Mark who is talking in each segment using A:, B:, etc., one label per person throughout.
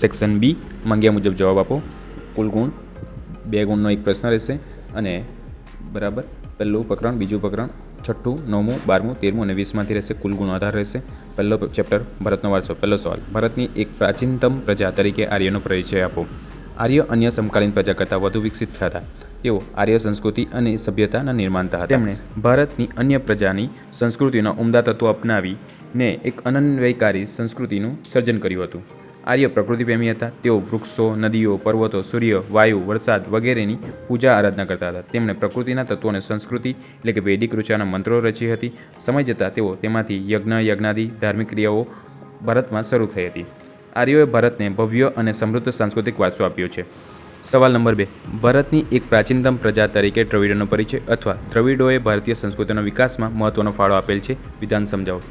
A: Section B. માંગ્યા મુજબ જવાબ આપો. કુલ ગુણ બે ગુણનો એક પ્રશ્ન રહેશે અને બરાબર પહેલું પ્રકરણ બીજું પ્રકરણ છઠ્ઠું નવમું બારમું તેરમું અને વીસમાંથી રહેશે. કુલ ગુણ આધાર રહેશે. પહેલો ચેપ્ટર ભારતનો વારસો. પહેલો સવાલ. ભારતની એક પ્રાચીનતમ પ્રજા તરીકે આર્યનો પરિચય આપો. આર્ય અન્ય સમકાલીન પ્રજા કરતાં વધુ વિકસિત હતા. તેઓ આર્ય સંસ્કૃતિ અને સભ્યતાના નિર્માતા હતા. તેમણે ભારતની અન્ય પ્રજાની સંસ્કૃતિના ઉમદા તત્વો અપનાવીને એક અનન્વયકારી સંસ્કૃતિનું સર્જન કર્યું હતું. આર્ય પ્રકૃતિ પ્રેમી હતા. તેઓ વૃક્ષો, નદીઓ, પર્વતો, સૂર્ય, વાયુ, વરસાદ વગેરેની પૂજા આરાધના કરતા હતા. તેમણે પ્રકૃતિના તત્વોને સંસ્કૃતિ એટલે કે વૈદિક ઋચાના મંત્રો રચી હતી. સમય જતાં તેઓ તેમાંથી યજ્ઞ, યજ્ઞાદિ, ધાર્મિક ક્રિયાઓ ભારતમાં શરૂ થઈ હતી. આર્યોએ ભારતને ભવ્ય અને સમૃદ્ધ સાંસ્કૃતિક વારસો આપ્યો છે. સવાલ નંબર બે. ભારતની એક પ્રાચીનતમ પ્રજા તરીકે દ્રવિડોનો પરિચય અથવા દ્રવિડોએ ભારતીય સંસ્કૃતિના વિકાસમાં મહત્વનો ફાળો આપેલ છે. વિધાન સમજાવો.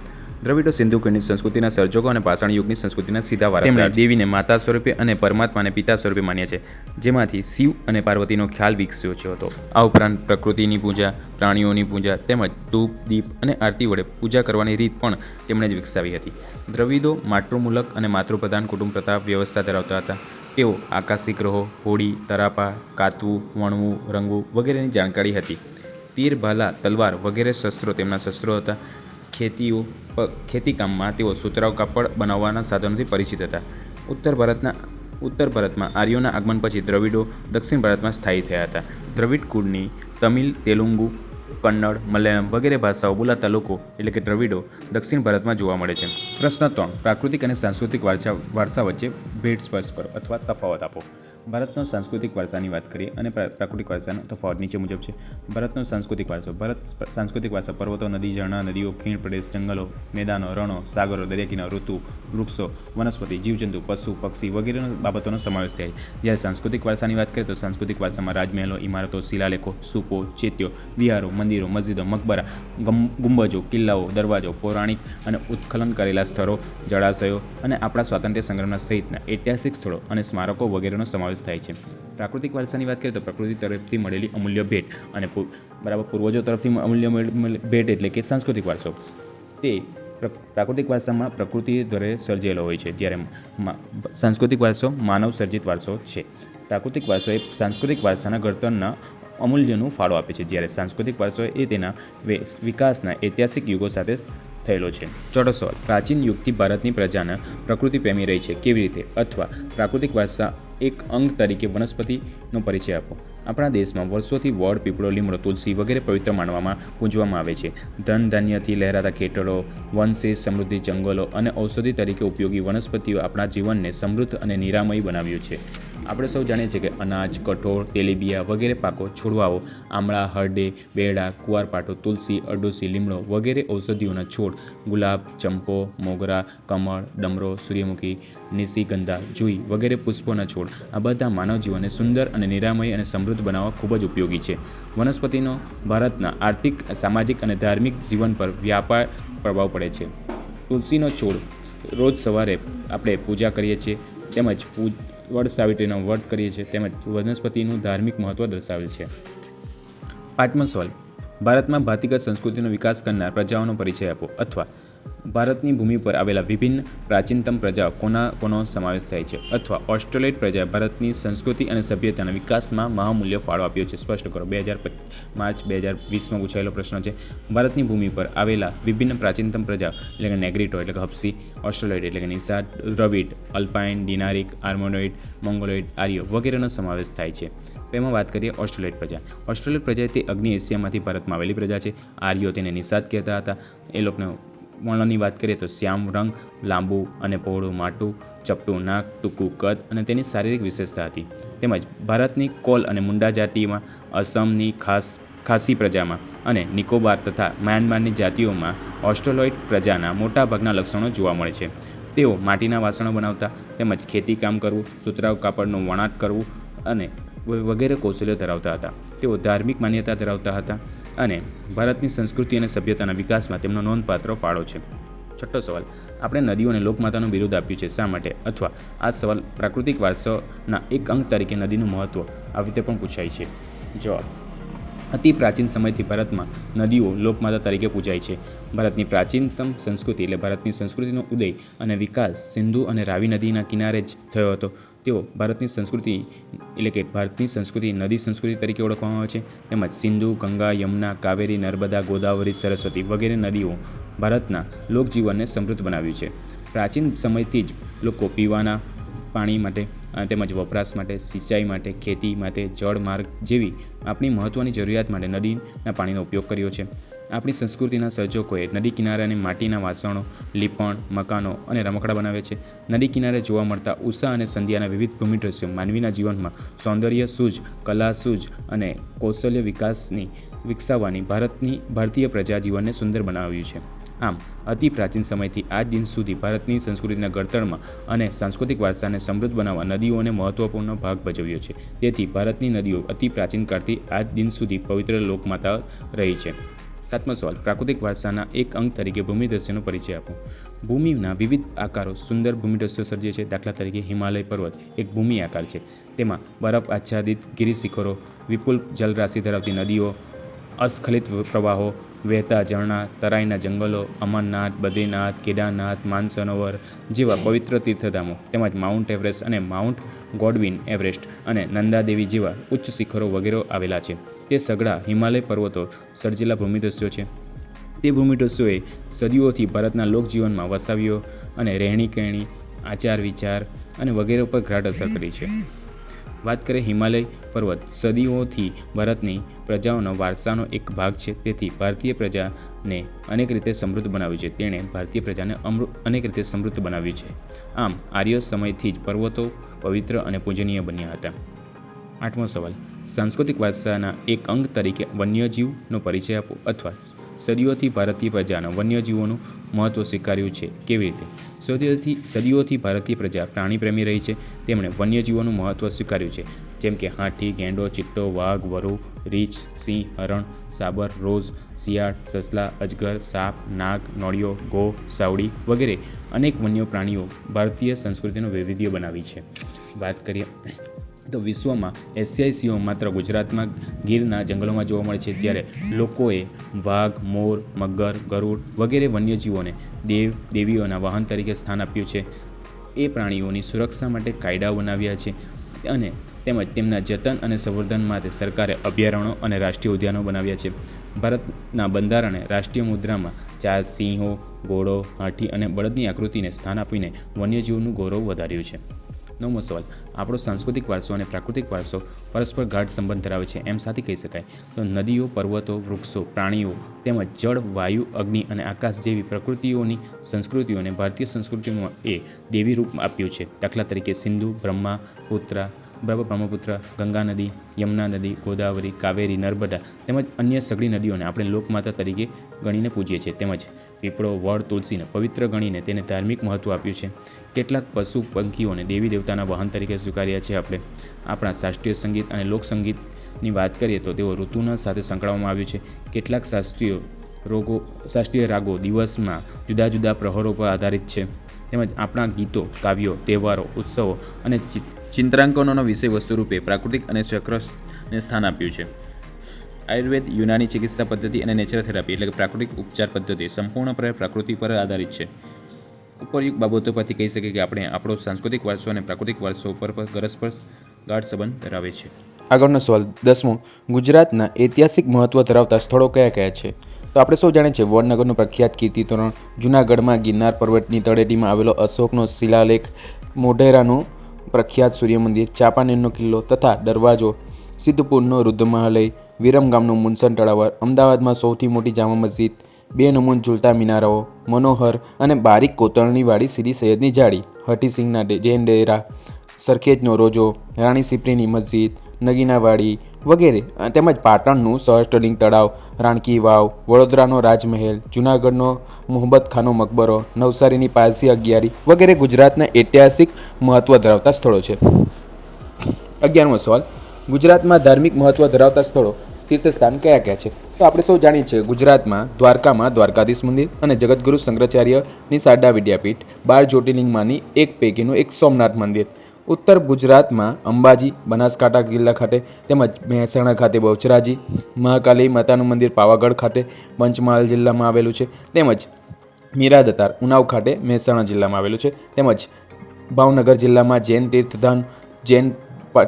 A: દ્રવિડો સિંધુ ખંડની સંસ્કૃતિના સર્જકો અને પાષાણ યુગની સંસ્કૃતિના સીધા વારસદાર. તેમણે દેવીને માતા સ્વરૂપે અને પરમાત્માને પિતા સ્વરૂપે માન્યા છે જેમાંથી શિવ અને પાર્વતીનો ખ્યાલ વિકસ્યો છે હતો. આ ઉપરાંત પ્રકૃતિની પૂજા પ્રાણીઓની પૂજા તેમજ ધૂપ દીપ અને આરતી વડે પૂજા કરવાની રીત પણ તેમણે જ વિકસાવી હતી. દ્રવિડો માતૃમૂલક અને માતૃપ્રધાન કુટુંબ પ્રથા વ્યવસ્થા ધરાવતા હતા. તેઓ આકાશી ગ્રહો હોડી તરાપા કાતવું વણવું રંગવું વગેરેની જાણકારી હતી. તીર ભાલા તલવાર વગેરે શસ્ત્રો તેમના શસ્ત્રો હતા. ખેતીઓ ખેતીકામમાં તેઓ સુતરાઉ કાપડ બનાવવાના સાધનોથી પરિચિત હતા. ઉત્તર ભારતના, ઉત્તર ભારતમાં આર્યોના આગમન પછી દ્રવિડો દક્ષિણ ભારતમાં સ્થાયી થયા હતા. દ્રવિડ કુળની તમિલ, તેલુગુ, કન્નડ, મલયાલમ વગેરે ભાષાઓ બોલાતા લોકો એટલે કે દ્રવિડો દક્ષિણ ભારતમાં જોવા મળે છે. પ્રશ્ન ત્રણ, પ્રાકૃતિક અને સાંસ્કૃતિક વારસા વારસા વચ્ચે ભેટ સ્પર્શ કરો અથવા તફાવત આપો. ભારતનો સાંસ્કૃતિક વારસાની વાત કરીએ અને પ્રાકૃતિક વારસાનો તફાવત નીચે મુજબ છે. ભારતનો સાંસ્કૃતિક વારસો, ભારત સાંસ્કૃતિક વારસો, પર્વતો, નદી, ઝરણા, નદીઓ, ખીણ પ્રદેશ, જંગલો, મેદાનો, રણો, સાગરો દરિયાકીનો ઋતુ, વૃક્ષો, વનસ્પતિ, જીવજંતુ, પશુ, પક્ષી વગેરે બાબતોનો સમાવેશ થાય જ્યારે સાંસ્કૃતિક વારસાની વાત કરીએ તો સાંસ્કૃતિક વારસામાં રાજમહેલો, ઇમારતો, શિલાલેખો સ્તૂપો ચેત્યો વિહારો, મંદિરો, મસ્જિદો, મકબરા ગુંબજો, કિલ્લાઓ, દરવાજો, પૌરાણિક અને ઉત્ખનન કરેલા સ્થળો, જળાશયો અને આપણા સ્વાતંત્ર્ય સંગ્રામના સહિતના ઐતિહાસિક સ્થળો અને સ્મારકો વગેરેનો સમાવેશ થાય છે. પ્રાકૃતિક વારસાની વાત કરીએ તો પ્રકૃતિ તરફથી મળેલી અમૂલ્ય ભેટ અને બરાબર પૂર્વજો તરફથી અમૂલ્ય ભેટ એટલે કે સાંસ્કૃતિક વારસો. તે પ્ર- પ્રાકૃતિક વારસામાં પ્રકૃતિ દ્વારા સર્જેલો હોય છે, જ્યારે સાંસ્કૃતિક વારસો માનવ સર્જિત વારસો છે. પ્રાકૃતિક વારસો એ સાંસ્કૃતિક વારસાના ઘડતરના અમૂલ્યનું ફાળો આપે છે, જ્યારે સાંસ્કૃતિક વારસો એ તેના વિકાસના ઐતિહાસિક યુગો સાથે થયેલો છે. ચોથો સવાલ, પ્રાચીન યુગથી ભારતની પ્રજાના પ્રકૃતિ પ્રેમી રહી છે. કેવી રીતે? અથવા પ્રાકૃતિક વારસા એક અંગ તરીકે વનસ્પતિનો પરિચય આપો. આપણા દેશમાં વર્ષોથી વડ પીપળો લીમડો તુલસી વગેરે પવિત્ર માનવામાં પૂજવામાં આવે છે. ધન ધાન્યથી લહેરાતા ખેતરો વનશેષ સમૃદ્ધિ, જંગલો અને ઔષધિ તરીકે ઉપયોગી વનસ્પતિઓ આપણા જીવનને સમૃદ્ધ અને નિરામય બનાવ્યું છે. આપણે સૌ જાણીએ છીએ કે અનાજ, કઠોળ, તેલીબિયા વગેરે પાકો છોડવાઓ, આમળા, હરડે, બેડા, કુવારપાઠો, તુલસી અડોસી લીમડો વગેરે ઔષધિઓના છોડ, ગુલાબ, ચંપો, મોગરા, કમળ, ડમરો, સૂર્યમુખી, નિશિગંધા, જુઈ વગેરે પુષ્પોના છોડ. આ બધા માનવ જીવનને સુંદર અને નિરામય અને સમૃદ્ધ બનાવવા ખૂબ જ ઉપયોગી છે. વનસ્પતિનો ભારતના આર્થિક, સામાજિક અને ધાર્મિક જીવન પર વ્યાપાર પ્રભાવ પડે છે. તુલસીનો છોડ રોજ સવારે આપણે પૂજા કરીએ છીએ, તેમજ પૂજ વડ સાવિત્રીનો વધ કરીએ છીએ તેમજ વનસ્પતિનું ધાર્મિક મહત્ત્વ દર્શાવેલ છે. પાંચમો સવાલ. ભારતમાં ભાતિગત સંસ્કૃતિનો વિકાસ કરનાર પ્રજાઓનો પરિચય આપો અથવા ભારતની ભૂમિ પર આવેલા વિભિન્ન પ્રાચીનતમ પ્રજા કોના કોનો સમાવેશ થાય છે? અથવા ઓસ્ટ્રેલિયટ પ્રજાએ ભારતની સંસ્કૃતિ અને સભ્યતાના વિકાસમાં મહામૂલ્ય ફાળો આપ્યો છે? સ્પષ્ટ કરો. બે હજાર માર્ચ બે હજાર વીસમાં પૂછાયેલો પ્રશ્ન છે. ભારતની ભૂમિ પર આવેલા વિભિન્ન પ્રાચીનતમ પ્રજા, એટલે કે નેગ્રીટો, એટલે કે હપ્સી, ઓસ્ટ્રેલોઇડ, એટલે કે નિસાદ દ્રવિડ, અલ્પાઇન, ડિનારિક, આર્મોનોઇડ, મોંગોલોઇડ આર્યો વગેરેનો સમાવેશ થાય છે. એમાં વાત કરીએ ઓસ્ટ્રેલિયટ પ્રજા. ઓસ્ટ્રેલિયન પ્રજા તે અગ્નિ એશિયામાંથી ભારતમાં આવેલી પ્રજા છે. આર્યો તેને નિષાદ કહેતા હતા. એ લોકોને વર્ણનની વાત કરીએ તો શ્યામ રંગ, લાંબુ અને પહોળું માટું, ચપટું નાક, ટૂંકું કદ અને તેની શારીરિક વિશેષતા હતી. તેમજ ભારતની કોલ અને મુંડા જાતિમાં અસમની ખાસ, ખાસી પ્રજામાં અને નિકોબાર તથા મ્યાનમારની જાતિઓમાં ઓસ્ટ્રોલોઇડ પ્રજાના મોટાભાગના લક્ષણો જોવા મળે છે. તેઓ માટીના વાસણો બનાવતા તેમજ ખેતીકામ કરવું, સુતરાઉ કાપડનું વણાટ કરવું અને વગેરે કૌશલ્યો ધરાવતા હતા. તેઓ ધાર્મિક માન્યતા ધરાવતા હતા. અને ભારતની સંસ્કૃતિ અને સભ્યતાના વિકાસમાં તેમનો નોંધપાત્ર ફાળો છે. છઠ્ઠો સવાલ, આપણે નદીઓને લોકમાતાનું બિરુદ આપ્યું છે શા માટે? અથવા આ સવાલ પ્રાકૃતિક વારસોના એક અંગ તરીકે નદીનું મહત્ત્વ આવી રીતે પણ પૂછાય છે. જવાબ, અતિ પ્રાચીન સમયથી ભારતમાં નદીઓ લોકમાતા તરીકે પૂજાય છે. ભારતની પ્રાચીનતમ સંસ્કૃતિ એટલે ભારતની સંસ્કૃતિનો ઉદય અને વિકાસ સિંધુ અને રાવી નદીના કિનારે જ થયો હતો. તેઓ ભારતની સંસ્કૃતિ, એટલે કે ભારતની સંસ્કૃતિ નદી સંસ્કૃતિ તરીકે ઓળખવામાં આવે છે. તેમજ સિંધુ, ગંગા, યમુના, કાવેરી, નર્મદા, ગોદાવરી, સરસ્વતી વગેરે નદીઓ ભારતના લોકજીવનને સમૃદ્ધ બનાવ્યું છે. પ્રાચીન સમયથી જ લોકો પીવાના પાણી માટે તેમજ વપરાશ માટે, સિંચાઈ માટે, ખેતી માટે જળ માર્ગ જેવી આપણી મહત્ત્વની જરૂરિયાત માટે નદીના પાણીનો ઉપયોગ કર્યો છે. આપણી સંસ્કૃતિના સર્જકોએ નદી કિનારાને માટીના વાસણો, લીપણ, મકાનો અને રમકડા બનાવે છે. નદી કિનારે જોવા મળતા ઉષા અને સંધ્યાના વિવિધ ભૂમિ દ્રશ્યો માનવીના જીવનમાં સૌંદર્ય સૂઝ, કલા સૂઝ અને કૌશલ્ય વિકાસની વિકસાવવાની ભારતની ભારતીય પ્રજા જીવનને સુંદર બનાવ્યું છે. આમ, અતિ પ્રાચીન સમયથી આજ દિન સુધી ભારતની સંસ્કૃતિના ઘડતરમાં અને સાંસ્કૃતિક વારસાને સમૃદ્ધ બનાવવા નદીઓને મહત્વપૂર્ણ ભાગ ભજવ્યો છે. તેથી ભારતની નદીઓ અતિ પ્રાચીન કાળથી આજ દિન સુધી પવિત્ર લોકમાતા રહી છે. સાતમો સવાલ, પ્રાકૃતિક વારસાના એક અંગ તરીકે ભૂમિદ્રશ્યનો પરિચય આપો. ભૂમિના વિવિધ આકારો સુંદર ભૂમિદ્રશ્યો સર્જે છે. દાખલા તરીકે હિમાલય પર્વત એક ભૂમિ આકાર છે. તેમાં બરફ આચ્છાદિત ગિરી શિખરો, વિપુલ જલરાશિ ધરાવતી નદીઓ, અસ્ખલિત પ્રવાહો, વહેતા ઝરણા, તરાઈના જંગલો, અમરનાથ, બદ્રીનાથ, કેદારનાથ, માનસરોવર જેવા પવિત્ર તીર્થધામો. તેમજ માઉન્ટ એવરેસ્ટ અને માઉન્ટ ગોડવિન એવરેસ્ટ અને નંદાદેવી જેવા ઉચ્ચ શિખરો વગેરે આવેલા છે. તે સઘળા હિમાલય પર્વતો સર્જેલા ભૂમિદસ્યો છે. તે ભૂમિદસ્યોએ સદીઓથી ભારતના લોકજીવનમાં વસાવ્યો અને રહેણી કહેણી આચાર વિચાર અને વગેરે ઉપર ગાઢ અસર કરી છે. વાત કરીએ હિમાલય પર્વત, સદીઓથી ભારતની પ્રજાઓનો વારસાનો એક ભાગ છે. તેથી ભારતીય પ્રજાને અનેક રીતે સમૃદ્ધ બનાવ્યું છે. તેણે ભારતીય પ્રજાને અમૃ, અનેક રીતે સમૃદ્ધ બનાવ્યું છે. આમ આર્ય સમયથી જ પર્વતો પવિત્ર અને પૂજનીય બન્યા હતા. આઠમો સવાલ. સાંસ્કૃતિક વારસાના એક અંગ તરીકે વન્યજીવનો પરિચય આપો અથવા સદીઓથી ભારતીય પ્રજાના વન્યજીવોનું મહત્ત્વ સ્વીકાર્યું છે. કેવી રીતે? સદીઓથી સદીઓથી ભારતીય પ્રજા પ્રાણીપ્રેમી રહી છે. તેમણે વન્યજીવોનું મહત્ત્વ સ્વીકાર્યું છે. જેમ કે હાથી, ગેંડો ચિત્તો વાઘ, વરુ, રીંછ, સિંહ, હરણ, સાબર, રોઝ, શિયાળ, સસલા, અજગર, સાપ, નાગ, નોળિયો, ગો, સાવડી વગેરે અનેક વન્ય પ્રાણીઓ ભારતીય સંસ્કૃતિનો વૈવિધ્ય બનાવી છે. વાત કરીએ તો વિશ્વમાં એશિયાઈ સિંહો માત્ર ગુજરાતમાં ગીરના જંગલોમાં જોવા મળે છે ત્યારે લોકોએ વાઘ, મોર, મગર, ગરુડ વગેરે વન્યજીવોને દેવ, દેવીઓના વાહન તરીકે સ્થાન આપ્યું છે. એ પ્રાણીઓની સુરક્ષા માટે કાયદા બનાવ્યા છે અને તેમજ તેમના જતન અને સંવર્ધન માટે સરકારે અભયારણ્યો અને રાષ્ટ્રીય ઉદ્યાનો બનાવ્યા છે. ભારતના બંધારણે રાષ્ટ્રીય મુદ્રામાં ચાર સિંહો, ઘોડો, હાથી અને બળદની આકૃતિને સ્થાન આપીને વન્યજીવોનું ગૌરવ વધાર્યું છે. નવમો સવાલ આપણો સાંસ્કૃતિક વારસો અને પ્રાકૃતિક વારસો પરસ્પર ગાઢ સંબંધ ધરાવે છે. એમ સાથે કહી શકાય. તો નદીઓ, પર્વતો, વૃક્ષો, પ્રાણીઓ તેમજ જળ, વાયુ, અગ્નિ અને આકાશ જેવી પ્રકૃતિઓની સંસ્કૃતિઓને ભારતીય સંસ્કૃતિમાં એ દેવી રૂપ આપ્યું છે. દાખલા તરીકે સિંધુ, બ્રહ્મા, પુત્રા બ્રહ્મપુત્ર, ગંગા નદી, યમુના નદી, ગોદાવરી, કાવેરી, નર્મદા તેમજ અન્ય સઘળી નદીઓને આપણે લોકમાતા તરીકે ગણીને પૂજીએ છીએ. તેમજ પીપળો, વડ, તુલસીને પવિત્ર ગણીને તેને ધાર્મિક મહત્ત્વ આપ્યું છે. કેટલાક પશુ પંખીઓને દેવી દેવતાના વાહન તરીકે સ્વીકાર્યા છે આપણે. આપણા શાસ્ત્રીય સંગીત અને લોકસંગીતની વાત કરીએ તો તેઓ ઋતુના સાથે સંકળાવવામાં આવ્યું છે. કેટલાક શાસ્ત્રીય રોગો, શાસ્ત્રીય રાગો દિવસમાં જુદા જુદા પ્રહરો પર આધારિત છે. તેમજ આપણા ગીતો, કાવ્યો, તહેવારો, ઉત્સવો અને ચિત્રાંકનોના વિષય વસ્તુ રૂપે પ્રાકૃતિક અને ચક્રને સ્થાન આપ્યું છે. આયુર્વેદ, યુનાની ચિકિત્સા પદ્ધતિ અને નેચરલ થેરાપી એટલે કે પ્રાકૃતિક ઉપચાર પદ્ધતિ સંપૂર્ણપણે પ્રકૃતિ પર આધારિત છે. ઉપરયુક્ત બાબતો પરથી કહી શકીએ કે આપણે આપણો સાંસ્કૃતિક વારસો અને પ્રાકૃતિક વારસો ઉપર પર પરસ્પર ગાઢ સંબંધ ધરાવે છે.
B: આગળનો સવાલ, દસમો, ગુજરાતના ઐતિહાસિક મહત્વ ધરાવતા સ્થળો કયા કયા છે? તો આપણે સૌ જાણીએ છીએ, વડનગરનું પ્રખ્યાત કીર્તિતોરણ જૂનાગઢમાં ગિરનાર પર્વતની તળેટીમાં આવેલો અશોકનો શિલાલેખ, મોઢેરાનું પ્રખ્યાત સૂર્ય મંદિર ચાંપાનેરનો કિલ્લો તથા દરવાજો, સિદ્ધપુરનો રુદ્રમહાલય વિરમગામનું મુનસન તળાવ અમદાવાદમાં સૌથી મોટી જામા મસ્જિદ, બે નમૂન ઝૂલતા મિનારાઓ મનોહર અને બારીક કોતરણીવાળી શ્રી સૈયદની જાળી હટીસિંહના જૈન ડેરા, સરખેજનો રોજો, રાણી સિપ્રીની મસ્જિદ નગીનાવાડી વગેરે તેમજ પાટણનું સહસ્ત્રલિંગ તળાવ, રાણકી વાવ, વડોદરાનો રાજમહેલ, જૂનાગઢનો મોહમ્મદ ખાનો મકબરો, નવસારીની પારસી અગિયારી વગેરે ગુજરાતના ઐતિહાસિક મહત્વ ધરાવતા સ્થળો છે. અગિયારમો સવાલ. ગુજરાતમાં ધાર્મિક મહત્વ ધરાવતા સ્થળો તીર્થસ્થાન કયા કયા છે? તો આપણે સૌ જાણીએ છીએ ગુજરાતમાં દ્વારકામાં દ્વારકાધીશ મંદિર અને જગતગુરુ શંકરાચાર્યની શારદા વિદ્યાપીઠ બાર જ્યોતિર્લિંગમાંની એક પૈકીનું એક સોમનાથ મંદિર. ઉત્તર ગુજરાતમાં અંબાજી, બનાસકાંઠા જિલ્લા ખાતે તેમજ મહેસાણા ખાતે બહુચરાજી, મહાકાલી માતાનું મંદિર પાવાગઢ ખાતે પંચમહાલ જિલ્લામાં આવેલું છે. તેમજ મીરાદતાર ઉનાવ ખાતે મહેસાણા જિલ્લામાં આવેલું છે. તેમજ ભાવનગર જિલ્લામાં જૈન તીર્થધામ, જૈન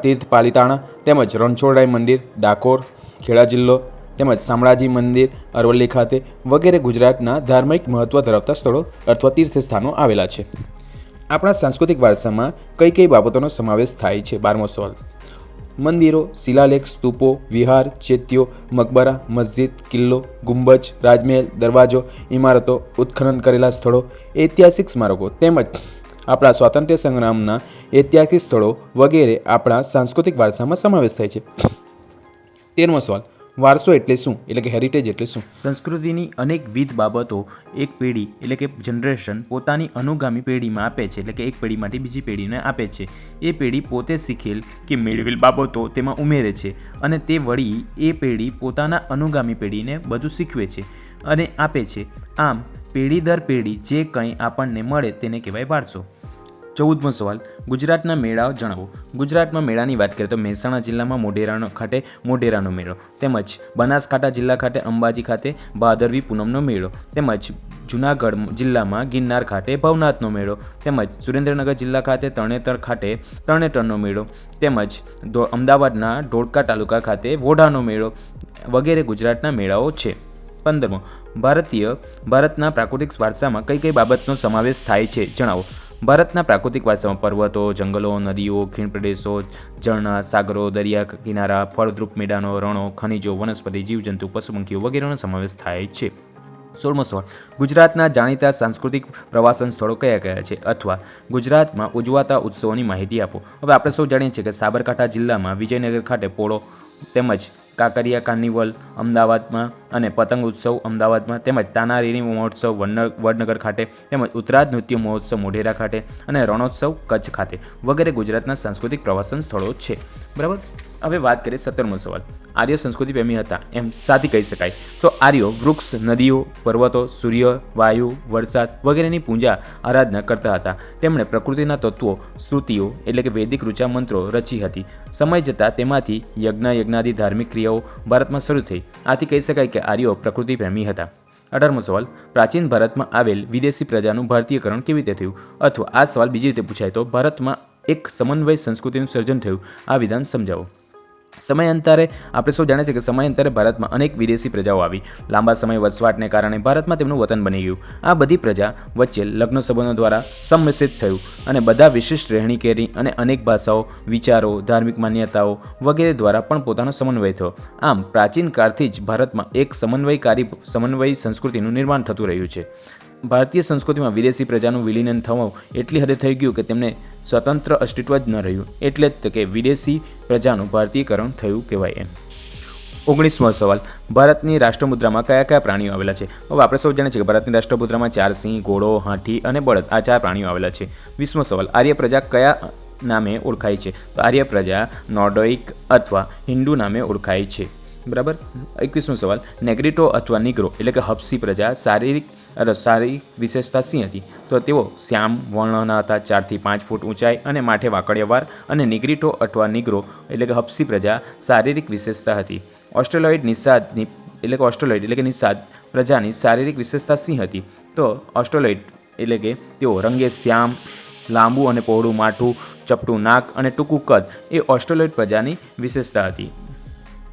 B: તીર્થ પાલિતાણા તેમજ રણછોડરાય મંદિર, ડાકોર ખેડા જિલ્લો તેમજ શામળાજી મંદિર, અરવલ્લી ખાતે વગેરે ગુજરાતના ધાર્મિક મહત્ત્વ ધરાવતા સ્થળો અથવા તીર્થસ્થાનો આવેલા છે. આપણા સાંસ્કૃતિક વારસામાં કઈ કઈ બાબતોનો સમાવેશ થાય છે? બારમો સવાલ. મંદિરો, શિલાલેખ, સ્તૂપો, વિહાર ચેત્યો મકબરા, મસ્જિદ, કિલ્લો, ગુંબજ, રાજમહેલ, દરવાજો, ઇમારતો, ઉત્ખનન કરેલા સ્થળો, ઐતિહાસિક સ્મારકો તેમજ આપણા સ્વાતંત્ર્ય સંગ્રામના ઐતિહાસિક સ્થળો વગેરે આપણા સાંસ્કૃતિક વારસામાં સમાવેશ થાય છે. તેરમો સવાલ, વારસો એટલે શું? એટલે કે હેરિટેજ એટલે શું?
C: સંસ્કૃતિની અનેકવિધ બાબતો એક પેઢી એટલે કે જનરેશન પોતાની અનુગામી પેઢીમાં આપે છે, એટલે કે એક પેઢીમાંથી બીજી પેઢીને આપે છે. એ પેઢી પોતે શીખેલ કે મેળવેલ બાબતો તેમાં ઉમેરે છે અને તે વળી એ પેઢી પોતાના અનુગામી પેઢીને બધું શીખવે છે અને આપે છે. આમ પેઢી દર પેઢી જે કંઈ આપણને મળે તેને કહેવાય વારસો. ચૌદમો સવાલ. ગુજરાતના મેળાઓ જણાવો. ગુજરાતમાં મેળાની વાત કરીએ તો મહેસાણા જિલ્લામાં મોઢેરાનો ખાતે મોઢેરાનો મેળો. તેમજ બનાસકાંઠા જિલ્લા ખાતે અંબાજી ખાતે ભાદરવી પૂનમનો મેળો. તેમજ જુનાગઢ જિલ્લામાં ગિરનાર ખાતે ભવનાથનો મેળો. તેમજ સુરેન્દ્રનગર જિલ્લા ખાતે તરણેતર ખાતે તરણેતરનો મેળો. તેમજ અમદાવાદના ધોળકા તાલુકા ખાતે વોઢાનો મેળો વગેરે ગુજરાતના મેળાઓ છે. પંદરમો. ભારતીય ભારતના પ્રાકૃતિક વારસામાં કઈ કઈ બાબતનો સમાવેશ થાય છે? જણાવો. ભારતના પ્રાકૃતિક વારસામાં પર્વતો, જંગલો, નદીઓ, ખીણ પ્રદેશો, ઝરણા, સાગરો, દરિયા કિનારા, ફળદ્રુપ મેદાનો, રણો, ખનિજો, વનસ્પતિ, જીવજંતુ, પશુપંખીઓ વગેરેનો સમાવેશ થાય છે. સોળમો સવાલ. ગુજરાતના જાણીતા સાંસ્કૃતિક પ્રવાસન સ્થળો કયા કયા છે અથવા ગુજરાતમાં ઉજવાતા ઉત્સવોની માહિતી આપો. હવે આપણે સૌ જાણીએ છીએ કે સાબરકાંઠા જિલ્લામાં વિજયનગર ખાતે પોળો તેમજ કાંકરિયા કાર્નિવલ, અમદાવાદમાં અને પતંગ ઉત્સવ અમદાવાદમાં, તેમજ તાનારીરી મહોત્સવ વડનગર ખાતે, તેમજ ઉત્તરાજ નૃત્ય મહોત્સવ મોઢેરા ખાતે અને રણોત્સવ કચ્છ ખાતે વગેરે ગુજરાતના સાંસ્કૃતિક પ્રવાસન સ્થળો છે. બરાબર? હવે વાત કરીએ સત્તરમો સવાલ. આર્ય સંસ્કૃતિ પ્રેમી હતા, એમ સાથી કહી શકાય. તો આર્યો વૃક્ષ, નદીઓ, પર્વતો, સૂર્ય, વાયુ, વરસાદ વગેરેની પૂજા આરાધના કરતા હતા. તેમણે પ્રકૃતિના તત્વો, શ્રુતિઓ એટલે કે વૈદિક ઋચા મંત્રો રચી હતી. સમય જતાં તેમાંથી યજ્ઞ, યજ્ઞાદિ, ધાર્મિક ક્રિયાઓ ભારતમાં શરૂ થઈ. આથી કહી શકાય કે આર્યો પ્રકૃતિ પ્રેમી હતા. અઢારમો સવાલ. પ્રાચીન ભારતમાં આવેલ વિદેશી પ્રજાનું ભારતીયકરણ કેવી રીતે થયું? અથવા આ સવાલ બીજી રીતે પૂછાય તો, ભારતમાં એક સમન્વય સંસ્કૃતિનું સર્જન થયું. આ વિધાન સમજાવો. સમયાંતરે, આપણે સૌ જાણીએ છીએ કે સમયાંતરે ભારતમાં અનેક વિદેશી પ્રજાઓ આવી. લાંબા સમય વસવાટને કારણે ભારતમાં તેમનું વતન બની ગયું. આ બધી પ્રજા વચ્ચે લગ્ન સંબંધો દ્વારા સંમિશ્રિત થયું અને બધા વિશિષ્ટ રહેણી કેરી અને અનેક ભાષાઓ, વિચારો, ધાર્મિક માન્યતાઓ વગેરે દ્વારા પણ પોતાનો સમન્વય થયો. આમ પ્રાચીન કાળથી જ ભારતમાં એક સમન્વયકારી સમન્વય સંસ્કૃતિનું નિર્માણ થતું રહ્યું છે. ભારતીય સંસ્કૃતિમાં વિદેશી પ્રજાનું વિલીનન થવું એટલી હદે થઈ ગયું કે તેમને સ્વતંત્ર અસ્તિત્વ જ ન રહ્યું. એટલે જ કે વિદેશી પ્રજાનું ભારતીયકરણ થયું કહેવાય એમ. ઓગણીસમો સવાલ. ભારતની રાષ્ટ્રમુદ્રામાં કયા કયા પ્રાણીઓ આવેલા છે? હવે આપણે સૌ જાણીએ છીએ કે ભારતની રાષ્ટ્રમુદ્રામાં ચાર સિંહ, ઘોડો, હાથી અને બળદ આ ચાર પ્રાણીઓ આવેલા છે. વીસમો સવાલ. આર્ય પ્રજા કયા નામે ઓળખાય છે? તો આર્ય પ્રજા નોર્ડોઇક અથવા હિન્દુ નામે ઓળખાય છે. બરાબર? એકવીસમો સવાલ. નેગ્રિટો અથવા નિગ્રો એટલે કે હપસી પ્રજા શારીરિક શારીરિક વિશેષતા શી હતી? તો તેઓ શ્યામ, વર્ણના હતા, ચારથી પાંચ ફૂટ ઊંચાઈ અને માથે વાકડિયાવાર અને નિગ્રિટો અથવા નિગ્રો એટલે કે હપસી પ્રજા શારીરિક વિશેષતા હતી. ઓસ્ટ્રેલોઇડ નિષાદની એટલે કે ઓસ્ટ્રોલોઇડ એટલે કે નિષાદ પ્રજાની શારીરિક વિશેષતા શી હતી? તો ઓસ્ટ્રોલોઇડ એટલે કે તેઓ રંગે શ્યામ, લાંબુ અને પહોળું માથું ચપટું નાક અને ટૂંકું કદ એ ઓસ્ટ્રેલોઇડ પ્રજાની વિશેષતા હતી.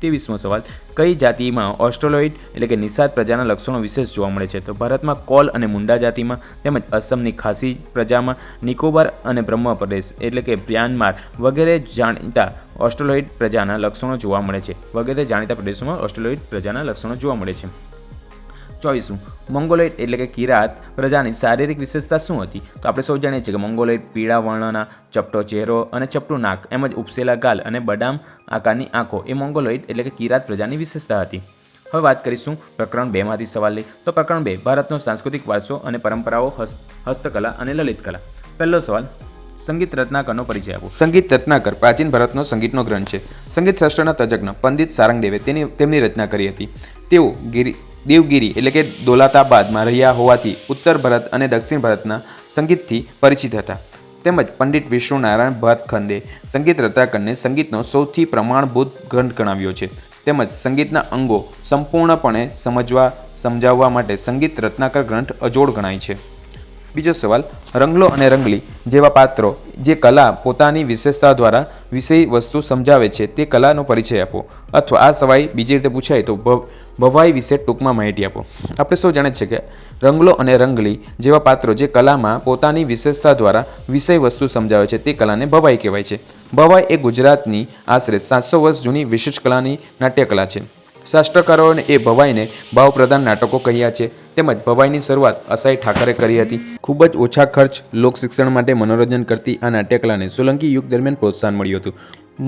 C: ત્રેવીસમો સવાલ. કઈ જાતિમાં ઓસ્ટ્રોલોઇડ એટલે કે નિષાદ પ્રજાના લક્ષણો વિશેષ જોવા મળે છે? તો ભારતમાં કોલ અને મુંડા જાતિમાં તેમજ અસમની ખાસી પ્રજામાં નિકોબાર અને બ્રહ્મ પ્રદેશ એટલે કે મ્યાનમાર વગેરે જાણીતા ઓસ્ટ્રોલોઇડ પ્રજાના લક્ષણો જોવા મળે છે. વગેરે જાણીતા પ્રદેશોમાં ઓસ્ટ્રોલોઇડ પ્રજાના લક્ષણો જોવા મળે છે. ચોવીસમું. મોંગોલોઇડ એટલે કે કિરાત પ્રજાની શારીરિક વિશેષતા શું હતી? તો આપણે સૌ જાણીએ છીએ કે મોંગોલોઇડ પીળા વર્ણના, ચપટો ચહેરો અને ચપટું નાક, એમ જ ઉપસેલા ગાલ અને બદામ આકારની આંખો, એ મોંગોલોઇડ એટલે કે કિરાત પ્રજાની વિશેષતા હતી. હવે વાત કરીશું પ્રકરણ બેમાંથી સવાલ લઈ. તો પ્રકરણ બે, ભારતનો સાંસ્કૃતિક વારસો અને પરંપરાઓ હસ્ત, હસ્તકલા અને લલિત કલા. પહેલો સવાલ, સંગીત રત્નાકરનો પરિચય આપો.
B: સંગીત રત્નાકર, પ્રાચીન ભારતનો સંગીતનો ગ્રંથ છે. સંગીત શાસ્ત્રના તજજ્ઞ પંડિત સારંગદેવે તેની, તેમની રચના કરી હતી. તેઓ ગિરી દેવગીરી એટલે કે દોલાતાબાદમાં રહ્યા હોવાથી ઉત્તર ભારત અને દક્ષિણ ભારતના સંગીતથી પરિચિત હતા. તેમજ પંડિત વિષ્ણુનારાયણ ભાતખંડે સંગીત રત્નાકરને સંગીતનો સૌથી પ્રમાણભૂત ગ્રંથ ગણાવ્યો છે. તેમજ સંગીતના અંગો સંપૂર્ણપણે સમજવા, સમજાવવા માટે સંગીત રત્નાકર ગ્રંથ અજોડ ગણાય છે. બીજો સવાલ, રંગલો અને રંગલી જેવા પાત્રો જે કલા પોતાની વિશેષતા દ્વારા વિષય વસ્તુ સમજાવે છે તે કલાનો પરિચય આપો. અથવા આ સવાય બીજી રીતે પૂછાય તો ભવાઈ વિશે ટૂંકમાં માહિતી આપો. આપણે સૌ જાણે છે કે રંગલો અને રંગલી જેવા પાત્રો જે કલામાં પોતાની વિશેષતા દ્વારા વિષય વસ્તુ સમજાવે છે, તે કલાને ભવાઈ કહેવાય છે. ભવાઈ એ ગુજરાતની આશરે સાતસો વર્ષ જૂની વિશિષ્ટ કલાની નાટ્યકલા છે. શાસ્ત્રકારોને એ ભવાઈને ભાવપ્રધાન નાટકો કહ્યા છે, તેમજ ભવાઈની શરૂઆત અસાઈ ઠાકરે કરી હતી. ખૂબ જ ઓછા ખર્ચ લોક શિક્ષણ માટે મનોરંજન કરતી આ નાટ્યકલાને સોલંકી યુગ દરમિયાન પ્રોત્સાહન મળ્યું હતું.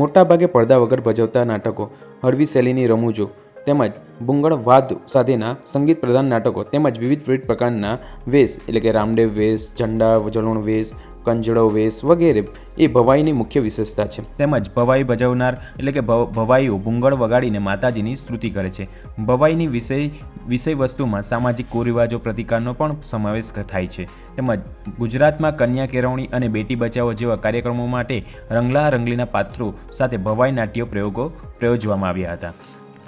B: મોટાભાગે પડદા વગર ભજવતા નાટકો, હળવી શૈલીની રમૂજો તેમજ ભૂંગળવાદ સાથેના સંગીત પ્રધાન નાટકો તેમજ વિવિધ વિવિધ પ્રકારના વેશ, એટલે કે રામદેવ વેશ, ઝંડા જલણ વેશ, કંજળો વેશ વગેરે, એ ભવાઈની મુખ્ય વિશેષતા છે.
C: તેમજ ભવાઈ ભજવનાર, એટલે કે ભવ- ભવાઈઓ ભૂંગળ વગાડીને માતાજીની સ્તુતિ કરે છે. ભવાઈની વિષય વિષય વસ્તુમાં સામાજિક કુરિવાજો, પ્રતિકારનો પણ સમાવેશ થાય છે. તેમજ ગુજરાતમાં કન્યા કેળવણી અને બેટી બચાવો જેવા કાર્યક્રમો માટે રંગલા રંગલીના પાત્રો સાથે ભવાઈ નાટ્ય પ્રયોગો પ્રયોજવામાં આવ્યા હતા.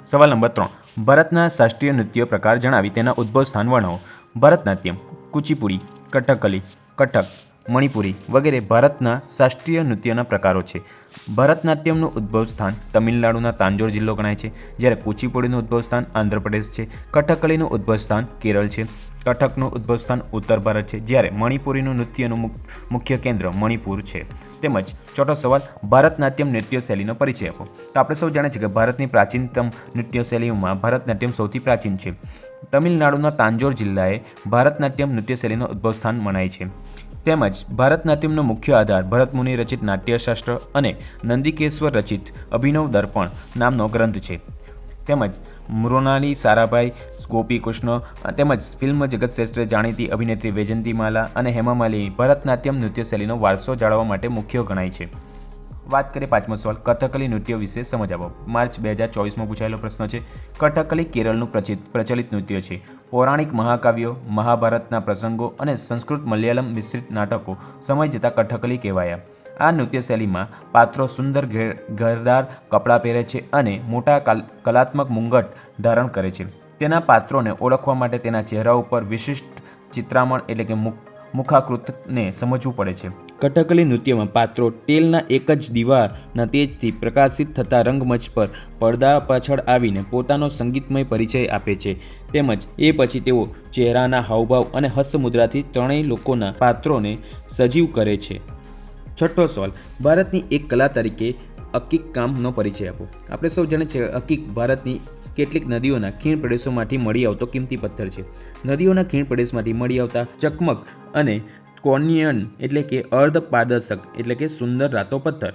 C: સવાલ નંબર ત્રણ. ભારતના શાસ્ત્રીય નૃત્ય પ્રકાર જણાવી તેના ઉદ્ભવ સ્થાન વર્ણવો. ભરતનાટ્યમ, કુચીપુડી કથકલી કથક મણિપુરી વગેરે ભારતના શાસ્ત્રીય નૃત્યના પ્રકારો છે. ભરતનાટ્યમનું ઉદ્ભવ સ્થાન તમિલનાડુના તાંજોર જિલ્લો ગણાય છે, જ્યારે કુચીપુડીનું ઉદ્ભવ સ્થાન આંધ્રપ્રદેશ છે. કથકલીનું ઉદ્ભવ સ્થાન કેરળ છે. કથકનું ઉદ્ભવસ્થાન ઉત્તર ભારત છે. જ્યારે મણિપુરીનું નૃત્યનું મુખ્ય કેન્દ્ર મણિપુર છે. તેમજ ચોથો સવાલ, ભારતનાટ્યમ નૃત્ય શૈલીનો પરિચય આપો. તો આપણે સૌ જાણીએ છીએ કે ભારતની પ્રાચીનતમ નૃત્ય શૈલીઓમાં ભરતનાટ્યમ સૌથી પ્રાચીન છે. તમિલનાડુના તાંજોર જિલ્લાએ ભારતનાટ્યમ નૃત્ય શૈલીનો ઉદ્ભવસ્થાન મનાય છે. તેમજ ભારતનાટ્યમનો મુખ્ય આધાર ભરતમુનિ રચિત નાટ્યશાસ્ત્ર અને નંદિકેશ્વર રચિત અભિનવ દર્પણ નામનો ગ્રંથ છે. તેમજ મૃણાલી સારાભાઈ, ગોપી કૃષ્ણ તેમજ ફિલ્મ જગત શ્રેષ્ઠ જાણીતી અભિનેત્રી વૈજંતીમાલા અને હેમામાલી ભરતનાટ્યમ નૃત્ય શૈલીનો વારસો જાળવવા માટે મુખ્ય ગણાય છે. વાત કરીએ પાંચમો સવાલ, કથકલી નૃત્ય વિશે સમજ આપો. માર્ચ બે હજાર ચોવીસમાં પૂછાયેલો પ્રશ્ન છે, કથકલી કેરળનું પ્રચિત, પ્રચલિત નૃત્ય છે. પૌરાણિક મહાકાવ્યો, મહાભારતના પ્રસંગો અને સંસ્કૃત મલયાલમ મિશ્રિત નાટકો સમય જતાં કથકલી કહેવાયા. આ નૃત્ય શૈલીમાં પાત્રો સુંદર ઘેરદાર કપડાં પહેરે છે અને મોટા કાલ- કલાત્મક મુંગટ ધારણ કરે છે. તેના પાત્રોને ઓળખવા માટે તેના ચહેરા ઉપર વિશિષ્ટ ચિત્રામણ એટલે કે મુખ, મુખાકૃતને સમજવું પડે છે. કટકલી નૃત્યમાં પાત્રો તેલના એક જ દીવારના તેજથી પ્રકાશિત થતા રંગમંચ પર પડદા પાછળ આવીને પોતાનો સંગીતમય પરિચય આપે છે. તેમજ એ પછી તેઓ ચહેરાના હાવભાવ અને હસ્તમુદ્રાથી ત્રણેય લોકોના પાત્રોને સજીવ કરે છે. છઠ્ઠો સવાલ, ભારતની એક કલા તરીકે અકીક કામનો પરિચય આપો. આપણે સૌ જાણીએ છીએ કે અકીક ભારતની કેટલીક નદીઓના ખીણ પ્રદેશોમાંથી મળી આવતો કિંમતી પથ્થર છે. નદીઓના ખીણ પ્રદેશમાંથી મળી આવતા ચકમક અને કોર્નિયન એટલે કે અર્ધ પારદર્શક એટલે કે સુંદર રાતો પથ્થર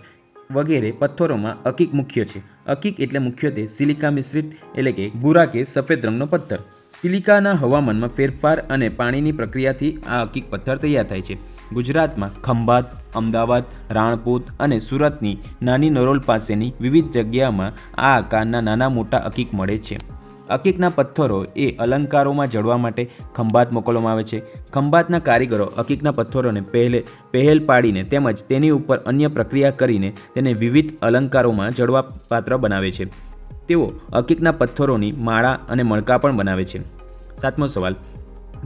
C: વગેરે પથ્થરોમાં અકીક મુખ્ય છે. અકીક એટલે મુખ્યત્વે સિલિકા મિશ્રિત એટલે કે ભૂરા કે સફેદ રંગનો પથ્થર. સિલિકાના હવામાનમાં ફેરફાર અને પાણીની પ્રક્રિયાથી આ અકીક પથ્થર તૈયાર થાય છે. ગુજરાતમાં ખંભાત, અમદાવાદ, રાણપુર અને સુરતની નાની નરોલ પાસેની વિવિધ જગ્યામાં આ આકારના નાના મોટા અકીક મળે છે. અકીકના પથ્થરો એ અલંકારોમાં જડવા માટે ખંભાત મોકલવામાં આવે છે. ખંભાતના કારીગરો અકીકના પથ્થરોને પહેલે પહેલ પાડીને તેમજ તેની ઉપર અન્ય પ્રક્રિયા કરીને તેને વિવિધ અલંકારોમાં જડવા પાત્ર બનાવે છે. તેઓ અકીકના પથ્થરોની માળા અને મણકા પણ બનાવે છે. સાતમો સવાલ.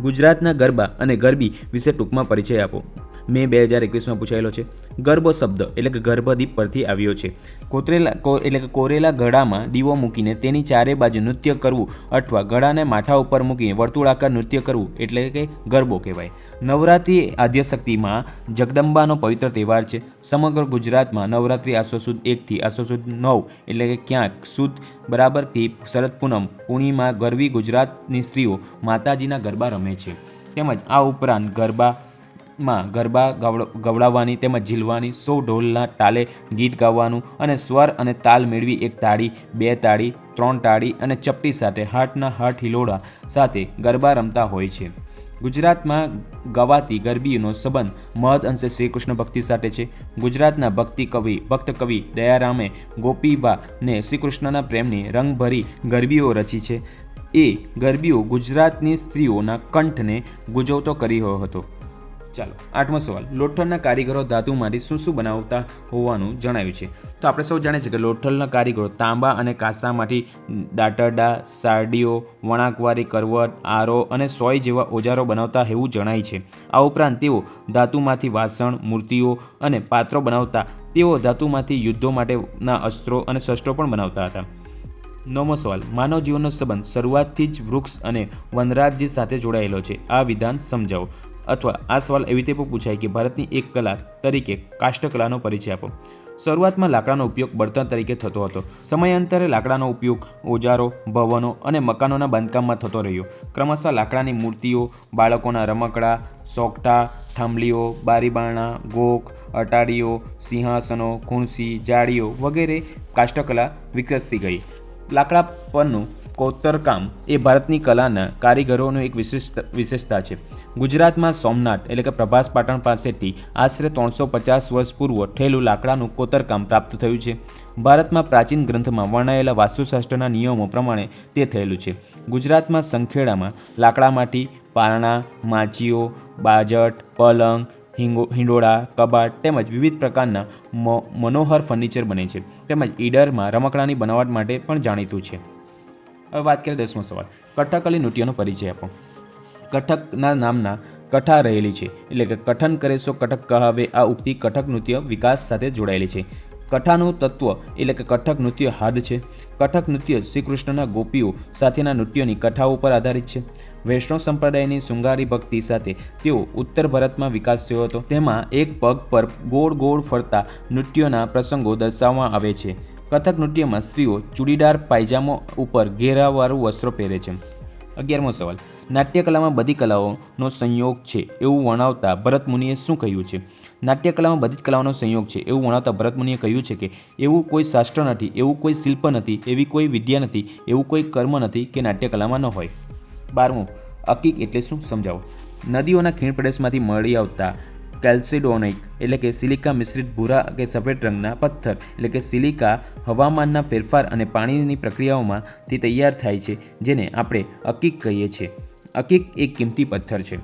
C: ગુજરાતના ગરબા અને ગરબી વિશે ટૂંકમાં પરિચય આપો. મે બે હજાર એકવીસમાં પૂછાયેલો છે. ગરબો શબ્દ એટલે કે ગર્ભદીપ પરથી આવ્યો છે. કોતરેલા એટલે કે કોરેલા ગળામાં દીવો મૂકીને તેની ચારે બાજુ નૃત્ય કરવું અથવા ગળાને માથા ઉપર મૂકીને વર્તુળાકાર નૃત્ય કરવું એટલે કે ગરબો કહેવાય. નવરાત્રિ આદ્યશક્તિમાં જગદંબાનો પવિત્ર તહેવાર છે. સમગ્ર ગુજરાતમાં નવરાત્રિ આસો સુદ એકથી આસો સુદ નવ એટલે કે ક્યાંક સુદ બરાબરથી શરદ પૂનમ, પૂર્ણિમા, ગરવી ગુજરાતની સ્ત્રીઓ માતાજીના ગરબા રમે છે. તેમજ આ ઉપરાંત ગરબામાં ગરબા ગવડાવવાની તેમજ ઝીલવાની સો ઢોલના તાલે ગીત ગાવાનું અને સ્વર અને તાલ મેળવી એક તાળી, બે તાળી, ત્રણ તાળી અને ચપટી સાથે હાથના હાથ હિલોડા સાથે ગરબા રમતા હોય છે. ગુજરાતમાં ગવાતી ગરબીનો સંબંધ મહદ અંશે શ્રી કૃષ્ણ ભક્તિ સાથે છે. ગુજરાતના ભક્તિ કવિ, ભક્ત કવિ દયારામે ગોપીબાને શ્રી કૃષ્ણના પ્રેમની રંગભરી ગરબીઓ રચી છે. એ ગરબીઓ ગુજરાતની સ્ત્રીઓના કંઠને ગુજવતો કર્યો હતો.
A: ચાલો, આઠમો સવાલ. લોથલના કારીગરો ધાતુમાંથી શું શું બનાવતા હોવાનું જણાવ્યું છે? તો આપણે સૌ જાણીએ છીએ કે લોથલના કારીગરો તાંબા અને કાંસામાંથી દાટરડા સારડીઓ વણાકવારી કરવટ, આરો અને સોય જેવા ઓજારો બનાવતા એવું જણાય છે. આ ઉપરાંત તેઓ ધાતુમાંથી વાસણ, મૂર્તિઓ અને પાત્રો બનાવતા, તેઓ ધાતુમાંથી યુદ્ધો માટેના અસ્ત્રો અને શસ્ત્રો પણ બનાવતા હતા. નવમો સવાલ. માનવ જીવનનો સંબંધ શરૂઆતથી જ વૃક્ષ અને વનરાજ્ય સાથે જોડાયેલો છે. આ વિધાન સમજાવો. અથવા આ સવાલ એવી રીતે પણ પૂછાય કે ભારતની એક કલા તરીકે કાષ્ઠકલાનો પરિચય આપો. શરૂઆતમાં લાકડાનો ઉપયોગ બળતણ તરીકે થતો હતો. સમયાંતરે લાકડાનો ઉપયોગ ઓજારો, ભવનો અને મકાનોના બાંધકામમાં થતો રહ્યો. ક્રમશઃ લાકડાની મૂર્તિઓ, બાળકોના રમકડા, સોગટા, થાંભલીઓ બારીબારણા ગોખ, અટાડીઓ, સિંહાસનો ખુણસી જાળીઓ વગેરે કાષ્ઠકલા વિકસતી ગઈ. લાકડા પરનું કોતરકામ એ ભારતની કલાના કારીગરોનું એક વિશિષ્ટ વિશેષતા છે. ગુજરાતમાં સોમનાથ એટલે કે પ્રભાસ પાટણ પાસેથી આશરે ત્રણસો પચાસ વર્ષ પૂર્વ ઠેલું લાકડાનું કોતરકામ પ્રાપ્ત થયું છે. ભારતમાં પ્રાચીન ગ્રંથમાં વર્ણાયેલા વાસ્તુશાસ્ત્રના નિયમો પ્રમાણે તે થયેલું છે. ગુજરાતમાં સંખેડામાં લાકડામાંથી પારણા, માચીઓ, બાજટ, પલંગ, હિંગો, હિંડોળા, કબાટ તેમજ વિવિધ પ્રકારના મનોહર ફર્નિચર બને છે. તેમજ ઈડરમાં રમકડાની બનાવટ માટે પણ જાણીતું છે. હવે વાત કરીએ દસમો સવાલ. કથકલી નૃત્યનો પરિચય આપો. કથકના નામના કથા રહેલી છે. એટલે કે કથન કરે સો કથક કહાવે, આ ઉક્તિ કથક નૃત્ય વિકાસ સાથે જોડાયેલી છે. કથાનું તત્વ એટલે કે કથક નૃત્ય હાદ છે. કથક નૃત્ય શ્રી કૃષ્ણના ગોપીઓ સાથેના નૃત્યોની કથાઓ પર આધારિત છે. વૈષ્ણવ સંપ્રદાયની શૃંગારી ભક્તિ સાથે તેઓ ઉત્તર ભારતમાં વિકાસ થયો હતો. તેમાં એક પગ પર ગોળ ગોળ ફરતા નૃત્યોના પ્રસંગો દર્શાવવામાં આવે છે. કથક નૃત્યમાં સ્ત્રીઓ ચૂડીદાર પાયજામો ઉપર ઘેરાવાળું વસ્ત્રો પહેરે છે. અગિયારમો સવાલ. નાટ્યકલામાં બધી કલાઓનો સંયોગ છે એવું વર્ણવતા ભરત મુનિએ શું કહ્યું છે? નાટ્યકલામાં બધી જ કલાઓનો સંયોગ છે એવું વર્ણવતા ભરત મુનિએ કહ્યું છે કે એવું કોઈ શાસ્ત્ર નથી, એવું કોઈ શિલ્પ નથી, એવી કોઈ વિદ્યા નથી, એવું કોઈ કર્મ નથી કે નાટ્યકલામાં ન હોય. બારમું. અકીક એટલે શું? સમજાવો. નદીઓના ખીણ પ્રદેશમાંથી મળી આવતા કેલ્સિડોનિક, એટલે કે સિલિકા મિશ્રિત ભૂરા કે સફેદ રંગના પથ્થર, એટલે કે સિલિકા હવામાનના ફેરફાર અને પાણીની પ્રક્રિયાઓમાં તે તૈયાર થાય છે, જેને આપણે અકીક કહીએ છીએ. અકીક એક કિંમતી પથ્થર છે.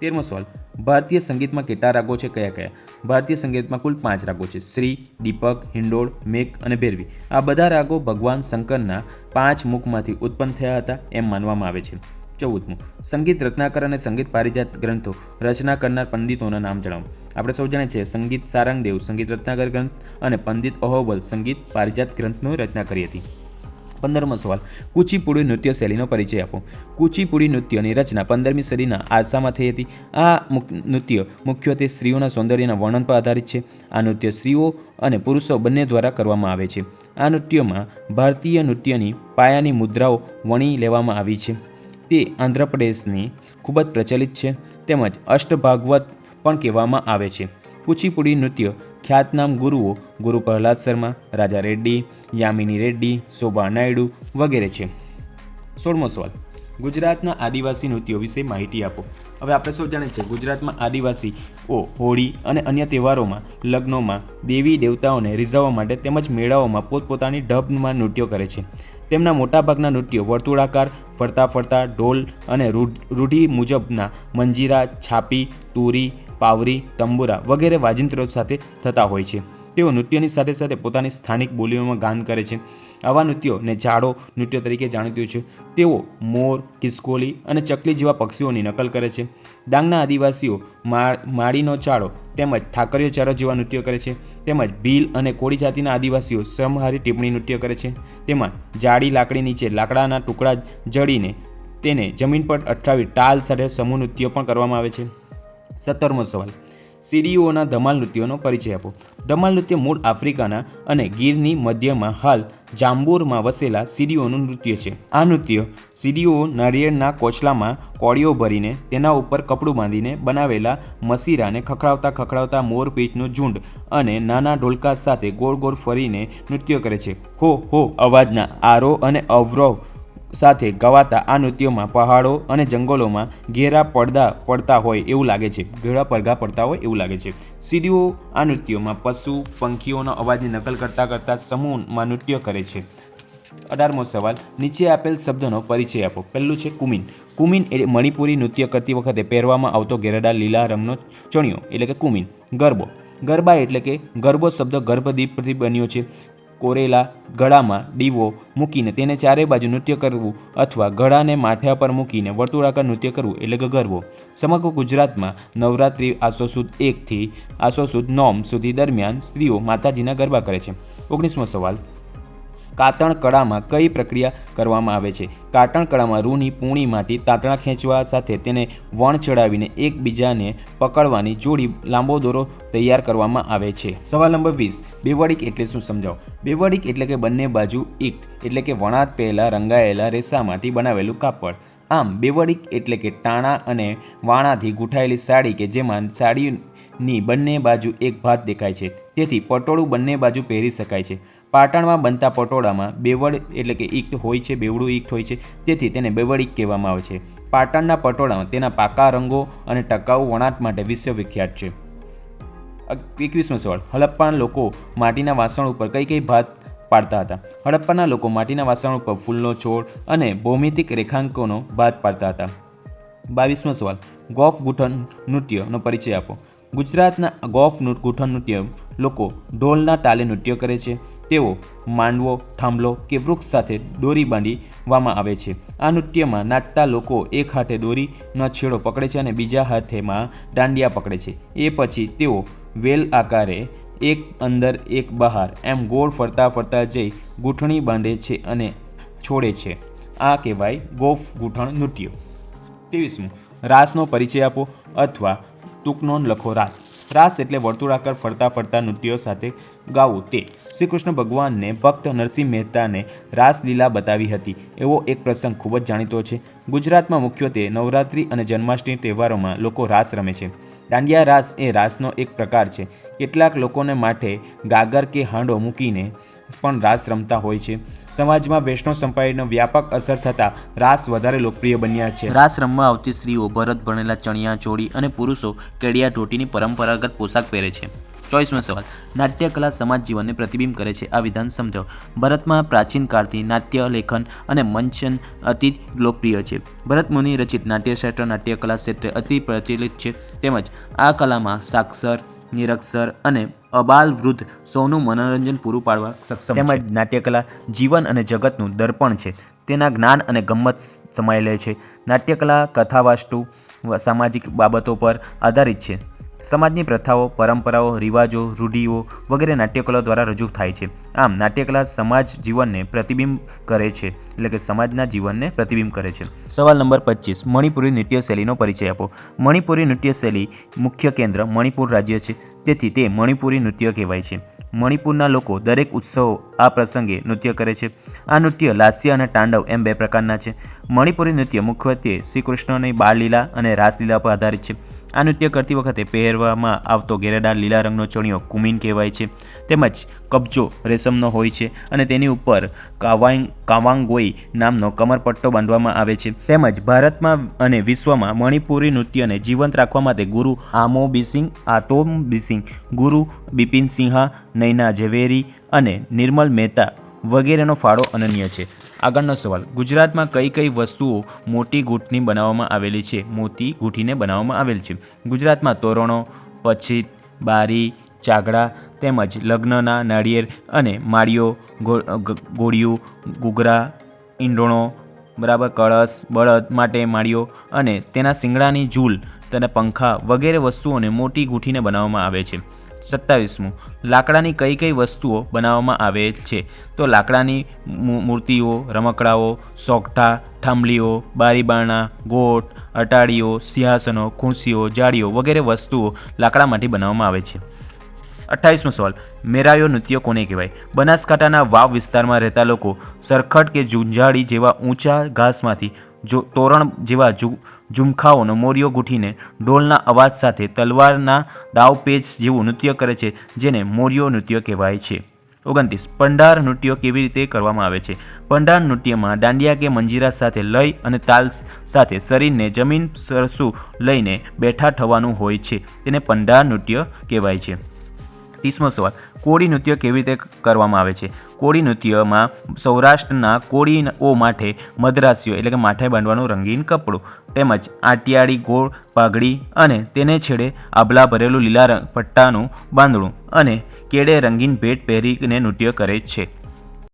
A: તેરમો સવાલ. ભારતીય સંગીતમાં કેટલા રાગો છે? કયા કયા? ભારતીય સંગીતમાં કુલ પાંચ રાગો છે. શ્રી, દીપક, હિંડોળ, મેઘ અને ભેરવી. આ બધા રાગો ભગવાન શંકરના પાંચ મુખમાંથી ઉત્પન્ન થયા હતા, એમ માનવામાં આવે છે. ચૌદમું. સંગીત રત્નાકર અને સંગીત પારિજાત ગ્રંથો, રચના કરનાર પંડિતોના નામ જણાવો. આપણે સૌ જાણીએ છીએ, સંગીત સારંગદેવ, સંગીત રત્નાકર ગ્રંથ અને પંડિત અહોબલ સંગીત પારિજાત ગ્રંથનો રચના કરી હતી. પંદરમો સવાલ, કુચીપુડી નૃત્ય શૈલીનો પરિચય આપો. કુચીપુડી નૃત્યની રચના પંદરમી સદીના આરસામાં થઈ હતી. આ નૃત્ય મુખ્યત્વે સ્ત્રીઓના સૌંદર્યના વર્ણન પર આધારિત છે. આ નૃત્ય સ્ત્રીઓ અને પુરુષો બંને દ્વારા કરવામાં આવે છે. આ નૃત્યમાં ભારતીય નૃત્યની પાયાની મુદ્રાઓ વણી લેવામાં આવી છે. તે આંધ્રપ્રદેશની ખૂબ જ પ્રચલિત છે તેમજ અષ્ટભાગવત પણ કહેવામાં આવે છે. કુચીપુડી નૃત્ય ખ્યાતનામ ગુરુઓ ગુરુ પ્રહલાદ શર્મા, રાજા રેડ્ડી, યામિની રેડ્ડી, શોભા નાયડુ વગેરે છે. સોળમો સવાલ. ગુજરાતના આદિવાસી નૃત્યો વિશે માહિતી આપો. હવે આપણે સૌ જાણીએ છીએ ગુજરાતમાં આદિવાસીઓ હોળી અને અન્ય તહેવારોમાં, લગ્નોમાં દેવી દેવતાઓને રીઝવવા માટે તેમજ મેળાઓમાં પોતપોતાની ઢબમાં નૃત્યો કરે છે. તેમના મોટાભાગના નૃત્યો વર્તુળાકાર, ફરતા ફરતા, ઢોલ અને રૂઢ- મુજબના મંજીરા, છાપી, તુરી, પાવરી, તંબુરા વગેરે વાજિંત્રો સાથે થતા હોય છે. તેઓ નૃત્યની સાથે સાથે પોતાની સ્થાનિક બોલીઓમાં ગાન કરે છે. આવા નૃત્યોને જાડો નૃત્ય તરીકે જાણીતું છે. તેઓ મોર કિસકોલી અને ચકલી જેવા પક્ષીઓની નકલ કરે છે. ડાંગના આદિવાસીઓ માળીનો ચાળો તેમજ ઠાકરીઓ ચારો જેવા નૃત્યો કરે છે. તેમજ ભીલ અને કોળી જાતિના આદિવાસીઓ સમહારી ટિપ્પણી નૃત્ય કરે છે. તેમાં જાડી લાકડી નીચે લાકડાના ટુકડા જડીને તેને જમીન પર અટકાવી ટાલ સાથે સમૂહ નૃત્યો પણ કરવામાં આવે છે. સત્તરમો સવાલ. સીડીઓના ધમાલ નૃત્યોનો પરિચય આપો. ધમાલ નૃત્ય મૂળ આફ્રિકાના અને ગીરની મધ્યમાં હાલ જાંબુરમાં વસેલા સીડીઓનું નૃત્ય છે. આ નૃત્ય સીડીઓ નારિયેળના કોચલામાં કોળીઓ ભરીને તેના ઉપર કપડું બાંધીને બનાવેલા મસીરાને ખખડાવતા ખખડાવતા મોરપીંછનું ઝુંડ અને નાના ઢોલકા સાથે ગોળ ગોળ ફરીને નૃત્ય કરે છે. હો હો, અવાજના આરો અને અવરોહ સાથે ગવાતા આ નૃત્યોમાં પહાડો અને જંગલોમાં ઘેરા પડદા પડતા હોય એવું લાગે છે. ઘેરા પડઘા પડતા હોય એવું લાગે છે. સીડીઓ આ નૃત્યોમાં પશુ, પંખીઓના અવાજની નકલ કરતાં કરતાં સમૂહમાં નૃત્ય કરે છે.
B: અઢારમો સવાલ, નીચે આપેલ શબ્દનો પરિચય આપો. પહેલું છે કુમિન. કુમિન એ મણિપુરી નૃત્ય કરતી વખતે પહેરવામાં આવતો ઘેરડા લીલા રંગનો ચણિયો, એટલે કે કુમિન. ગરબો. ગરબા એટલે કે ગરબો શબ્દ ગર્ભદીપથી બન્યો છે. કોરેલા ગળામાં દીવો મૂકીને તેને ચારે બાજુ નૃત્ય કરવું અથવા ગળાને માથા પર મૂકીને વર્તુળાકાર નૃત્ય કરવું એટલે કે ગરબો. સમગ્ર ગુજરાતમાં નવરાત્રિ આસો સુદ એકથી આસો સુદ નોમ સુધી દરમિયાન સ્ત્રીઓ માતાજીના ગરબા કરે છે. ઓગણીસમો સવાલ. કાતણ કળામાં કઈ પ્રક્રિયા કરવામાં આવે છે? કાતણ કળામાં રૂની પૂણીમાંથી તાતણા ખેંચવા સાથે તેને વણ ચડાવીને એકબીજાને પકડવાની જોડી લાંબો દોરો તૈયાર કરવામાં આવે છે. સવાલ નંબર વીસ. બેવડિક એટલે શું સમજાવો? બેવડિક એટલે કે બંને બાજુ એક એટલે કે વણાત પહેલાં રંગાયેલા રેસામાંથી બનાવેલું કાપડ. આમ, બેવડિક એટલે કે ટાણા અને વાણાથી ગૂંથાયેલી સાડી કે જેમાં સાડીની બંને બાજુ એક ભાત દેખાય છે. તેથી પટોળું બંને બાજુ પહેરી શકાય છે. પાટણમાં બનતા પટોળામાં બેવડ એટલે કે ઇક્ત હોય છે, બેવડું ઇક્ત હોય છે, તેથી તેને બેવડ ઈક કહેવામાં આવે છે. પાટણના પટોળામાં તેના પાકા રંગો અને ટકાઉ વણાટ માટે વિશ્વવિખ્યાત છે. એકવીસમો સવાલ. હડપ્પાના લોકો માટીના વાસણ ઉપર કઈ કઈ ભાત પાડતા હતા? હડપ્પાના લોકો માટીના વાસણ ઉપર ફૂલનો છોડ અને ભૌમિતિક રેખાંકોનો ભાત પાડતા હતા. બાવીસમો સવાલ. ગોફ ગુઠન નૃત્યનો પરિચય આપો. ગુજરાતના ગોફ નૃ- ગૂંથણ નૃત્ય લોકો ઢોલના તાલે નૃત્ય કરે છે. તેઓ માંડવો, થાંભલો કે વૃક્ષ સાથે દોરી બાંધીવામાં આવે છે. આ નૃત્યમાં નાચતા લોકો એક હાથે દોરીનો છેડો પકડે છે અને બીજા હાથેમાં દાંડિયા પકડે છે. એ પછી તેઓ વેલ આકારે એક અંદર એક બહાર એમ ગોળ ફરતા ફરતા જઈ ગૂંથણી બાંધે છે અને છોડે છે. આ કહેવાય ગોફ ગૂંથણ નૃત્ય. ત્રેવીસમું, રાસનો પરિચય આપો અથવા ટૂંકનો લખો રાસ. રાસ એટલે વર્તુળાકાર ફરતા ફરતા નૃત્યો સાથે ગાવું. તે શ્રી કૃષ્ણ ભગવાનને ભક્ત નરસિંહ મહેતાને રાસલીલા બતાવી હતી. એવો એક પ્રસંગ ખૂબ જ જાણીતો છે. ગુજરાતમાં મુખ્યત્વે નવરાત્રિ અને જન્માષ્ટમી તહેવારોમાં લોકો રાસ રમે છે. દાંડિયા રાસ એ રાસનો એક પ્રકાર છે. કેટલાક લોકોને માટે ગાગર કે હાંડો મૂકીને પણ રાસ રમતા હોય છે. સમાજમાં વૈષ્ણવ સંપ્રદાયનો વ્યાપક અસર થતાં રાસ વધારે લોકપ્રિય બન્યા છે.
C: રાસ રમવા આવતી સ્ત્રીઓ ભરત, ભણેલા, ચણિયા, ચોળી અને પુરુષો કેડિયા ધોટીની પરંપરાગત પોશાક પહેરે છે. ચોઈસમો સવાલ. નાટ્યકલા સમાજ જીવનને પ્રતિબિંબ કરે છે. આ વિધાન સમજાવો. ભારતમાં પ્રાચીન કાળથી નાટ્ય, લેખન અને મંચન અતિ લોકપ્રિય છે. ભરત મુનિ રચિત નાટ્યશાસ્ત્ર, નાટ્યકલા ક્ષેત્રે અતિ પ્રચલિત છે. તેમજ આ કલામાં સાક્ષર, નિરક્ષર અને અબાલ વૃદ્ધ સૌનું મનોરંજન પૂરું પાડવા સક્ષમ તેમજ નાટ્યકલા જીવન અને જગતનું દર્પણ છે. તેના જ્ઞાન અને ગમ્મત સમાયેલ છે. નાટ્યકલા કથાવાસ્તુ સામાજિક બાબતો પર આધારિત છે. સમાજની પ્રથાઓ, પરંપરાઓ, રિવાજો, રૂઢિઓ વગેરે નાટ્યકલા દ્વારા રજૂ થાય છે. આમ, નાટ્યકલા સમાજ જીવનને પ્રતિબિંબ કરે છે, એટલે કે સમાજના જીવનને પ્રતિબિંબ કરે છે. સવાલ નંબર પચીસ. મણિપુરી નૃત્ય શૈલીનો પરિચય આપો. મણિપુરી નૃત્ય શૈલી મુખ્ય કેન્દ્ર મણિપુર રાજ્ય છે, તેથી તે મણિપુરી નૃત્ય કહેવાય છે. મણિપુરના લોકો દરેક ઉત્સવો આ પ્રસંગે નૃત્ય કરે છે. આ નૃત્ય લાસ્ય અને તાંડવ એમ બે પ્રકારના છે. મણિપુરી નૃત્ય મુખ્યત્વે શ્રી કૃષ્ણની બાળલીલા અને રાસલીલા પર આધારિત છે. આ નૃત્ય કરતી વખતે પહેરવામાં આવતો ઘેરાદાર લીલા રંગનો ચણિયો કુમીન કહેવાય છે. તેમજ કબજો રેશમનો હોય છે અને તેની ઉપર કાવાંગ, કાવાંગોઈ નામનો કમરપટ્ટો બાંધવામાં આવે છે. તેમજ ભારતમાં અને વિશ્વમાં મણિપુરી નૃત્યને જીવંત રાખવા માટે ગુરુ આમો બિસિંગ આતોમ બિસિંગ ગુરુ બિપિન સિંહા, નૈના ઝવેરી અને નિર્મલ મહેતા વગેરેનો ફાળો અનન્ય છે. આગળનો સવાલ, ગુજરાતમાં કઈ કઈ વસ્તુઓ મોટી ગૂંટની બનાવવામાં આવેલી છે? મોતી ગૂંઠીને બનાવવામાં આવેલ છે. ગુજરાતમાં તોરણો, પછીત, બારી, ચાગડા તેમજ લગ્નના નાળિયેર અને માળીઓ, ગો- ગ- ગોળિયું ઘૂઘરા, ઈંડોણો, બરાબર, કળશ, બળદ માટે માળીઓ અને તેના શિંગડાની ઝૂલ, તેના પંખા વગેરે વસ્તુઓને મોટી ગૂંઠીને બનાવવામાં આવે છે. સત્તાવીસમું. લાકડાની કઈ કઈ વસ્તુઓ બનાવવામાં આવે છે? તો લાકડાની મૂર્તિઓ, રમકડાઓ, સોગઠા, થાંભલીઓ, બારીબારણા, ગોટ અટાડીઓ સિંહાસનો, ખુરશીઓ, જાળીઓ વગેરે વસ્તુઓ લાકડામાંથી બનાવવામાં આવે છે. અઠ્ઠાવીસમો સવાલ. મેરાયો નૃત્ય કોને કહેવાય? બનાસકાંઠાના વાવ વિસ્તારમાં રહેતા લોકો સરખટ કે ઝુંઝાડી જેવા ઊંચા ઘાસમાંથી જો તોરણ જેવા ઝુમખાઓનો મોરિયો ગૂંથીને ઢોલના અવાજ સાથે તલવારના દાવપેચ જેવું નૃત્ય કરે છે, જેને મોરિયો નૃત્ય કહેવાય છે. ઓગણત્રીસ પંડાર નૃત્ય કેવી રીતે કરવામાં આવે છે? પંડાર નૃત્યમાં દાંડિયા કે મંજીરા સાથે લય અને તાલ સાથે શરીરને જમીન સરસું લઈને બેઠા થવાનું હોય છે, તેને પંડાર નૃત્ય કહેવાય છે. ત્રીસમો સવાલ, કોળી નૃત્ય કેવી રીતે કરવામાં આવે છે? કોળી નૃત્યમાં સૌરાષ્ટ્રના કોળીઓ માટે મદ્રાસીઓ એટલે કે માથે બાંધવાનું રંગીન કપડું તેમજ આટિયાળી ગોળ, પાઘડી અને તેને છેડે આભલા ભરેલું લીલા પટ્ટાનું બાંધણું અને કેડે રંગીન ભેટ પહેરીને નૃત્ય કરે છે.